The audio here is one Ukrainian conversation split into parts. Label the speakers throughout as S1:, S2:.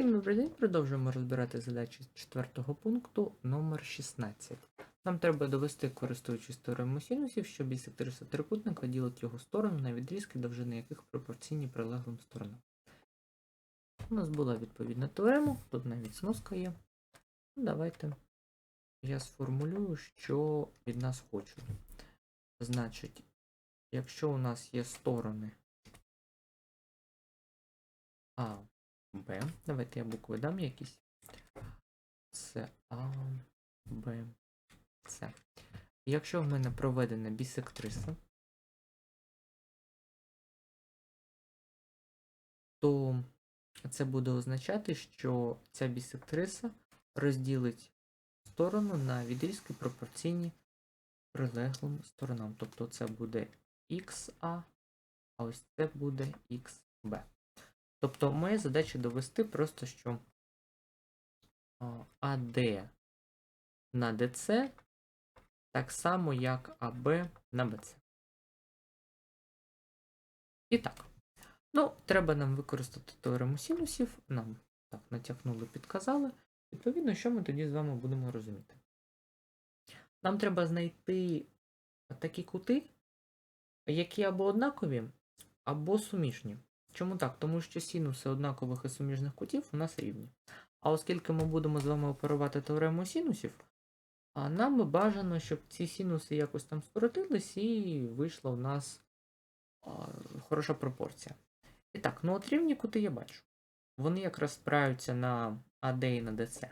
S1: Всім добрий день. Продовжуємо розбирати задачі з четвертого пункту номер 16. Нам треба довести, користуючись теоремою синусів, що бісектриса трикутника ділить його сторону на відрізки, довжини яких пропорційні прилеглим сторонам. У нас була відповідна теорема, тут навіть сноска є. Ну, Давайте я сформулюю, що від нас хочуть. Значить, якщо у нас є сторони А, Б. Давайте я букви дам якісь. Це А, Б, С. Якщо в мене проведена бісектриса, то це буде означати, що ця бісектриса розділить сторону на відрізки пропорційні прилеглим сторонам. Тобто це буде XA, а ось це буде XB. Тобто моя задача довести просто, що АД на ДЦ так само, як АБ на БЦ. І так. Ну, треба нам використати теорему синусів. Нам так натякнули, підказали. Відповідно, що ми тоді з вами будемо розуміти? Нам треба знайти такі кути, які або однакові, або суміжні. Чому так? Тому що синуси однакових і суміжних кутів у нас рівні. А оскільки ми будемо з вами оперувати теорему синусів, нам бажано, щоб ці синуси якось там скоротились і вийшла у нас хороша пропорція. І так, ну от рівні кути я бачу. Вони якраз спираються на АД і на ДЦ.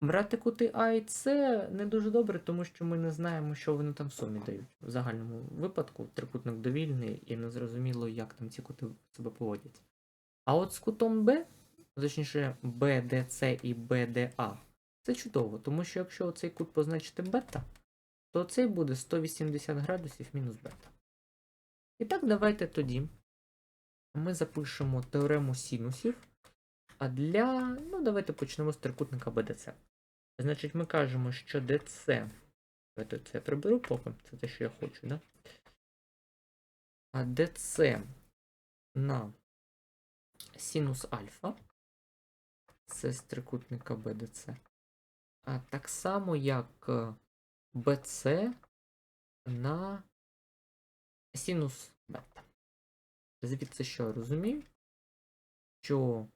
S1: Брати кути А і С не дуже добре, тому що ми не знаємо, що вони там в сумі дають. В загальному випадку трикутник довільний і не зрозуміло, як там ці кути себе поводять. А от з кутом Б, точніше BDC і BDA, це чудово, тому що якщо цей кут позначити бета, то цей буде 180 градусів мінус бета. І так, давайте тоді ми запишемо теорему синусів. А для. Ну, давайте почнемо з трикутника BDC. Значить, ми кажемо, що DC. Давайте це я приберу поки. Це те, що я хочу, да? А DC на синус альфа. Це з трикутника BDC. А так само, як BC на синус бета. Звідси що я розумію? Що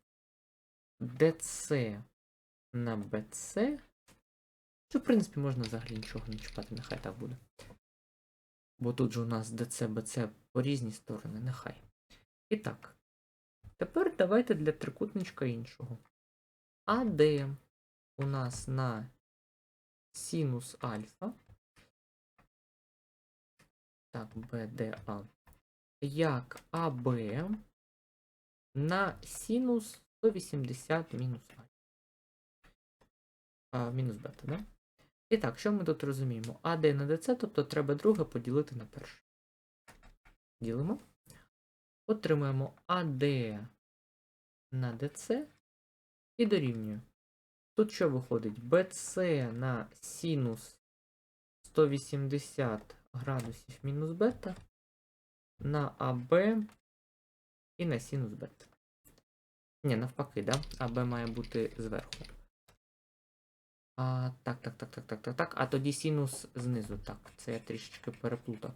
S1: DC на BC. Що, в принципі, можна взагалі нічого не чіпати, нехай так буде. Бо тут же у нас DC, BC по різні сторони, нехай. І так. Тепер давайте для трикутничка іншого. АД у нас на синус альфа. Так, BDA. Як АБ на синус 180 мінус альфа. А, мінус бета, да? І так, що ми тут розуміємо? АД на ДЦ, тобто треба друге поділити на перше. Ділимо. Отримаємо АД на ДЦ і дорівнює. Тут що виходить? BC на синус 180 градусів мінус бета на АБ і на синус бета. Ні, навпаки, да? АБ має бути зверху. А, Так, так, так, так, так, так, так. А тоді синус знизу. Так, це я трішечки переплутав.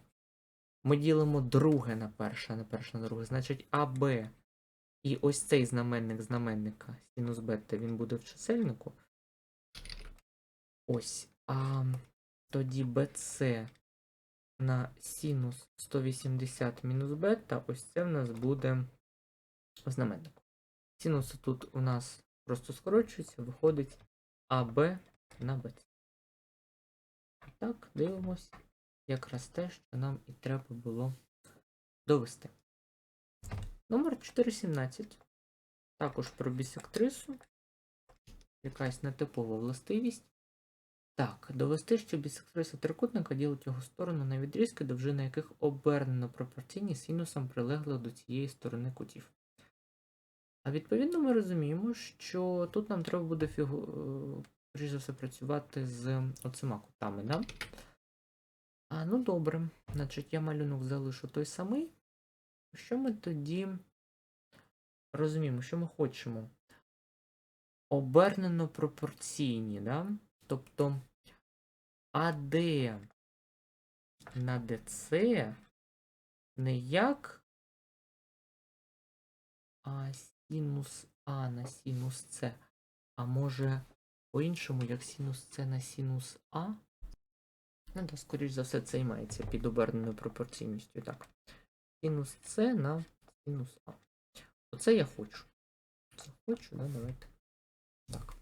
S1: Ми ділимо друге на перше, а не перше на друге. Значить, АБ і ось цей знаменник знаменника синус бета, він буде в чисельнику. Ось. А тоді BC на синус 180 мінус бета, ось це в нас буде знаменник. Синуси тут у нас просто скорочуються, виходить АБ на БЦ. Так, дивимось. Якраз те, що нам і треба було довести. Номер 417. Також про бісектрису. Якась нетипова властивість. Так, довести, що бісектриса трикутника ділить його сторону на відрізки, довжина яких обернено пропорційні синусом прилеглих до цієї сторони кутів. А відповідно ми розуміємо, що тут нам треба буде фігу... скоріш за все працювати з оцима кутами, да? А, ну добре. Значить, я малюнок залишу той самий. Що ми тоді розуміємо, що ми хочемо? обернено пропорційні, да? Тобто АД на ДЦ не як а синус А на синус С, а може по-іншому, як синус С на синус А. Ну, да, скоріш за все, це і мається під оберненою пропорційністю. Так. Синус С на синус А. Оце я хочу. Це хочу, да, давайте. Так.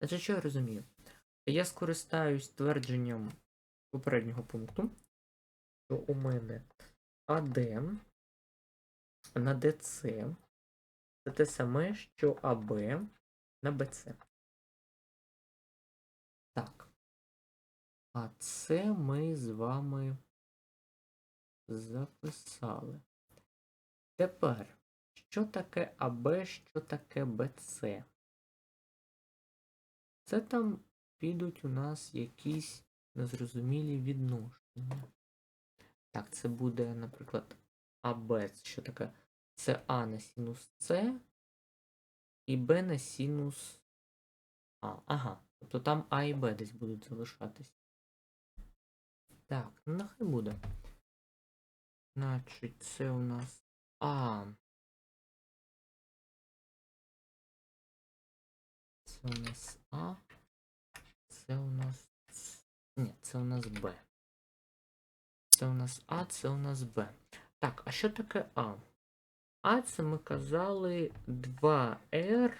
S1: Значить, що я розумію? Я скористаюсь твердженням попереднього пункту, що у мене АД на ДЦ це те саме, що АБ на БЦ. Так. А це ми з вами записали. Тепер, що таке АБ, що таке БЦ? Це там підуть у нас якісь незрозумілі відношення. Так, це буде, наприклад, АБ, що таке? Це А на синус С і Б на синус А. Ага. Тобто там А і Б десь будуть залишатись. Так, ну нехай буде. Значить, це у нас А. Це у нас А. Це у нас. Ні, це у нас Б. Це у нас А, це у нас Б. Так, а що таке А? А це ми казали 2R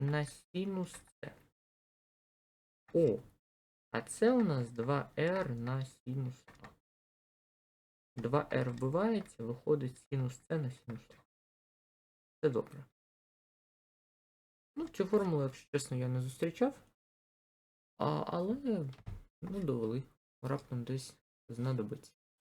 S1: на синус С. О, а це у нас 2R на синус А. 2R вбивається, виходить синус С на синус А. Це добре. Ну, цю формулу, якщо чесно, я не зустрічав. А, але, ну, довели. Раптом десь знадобиться.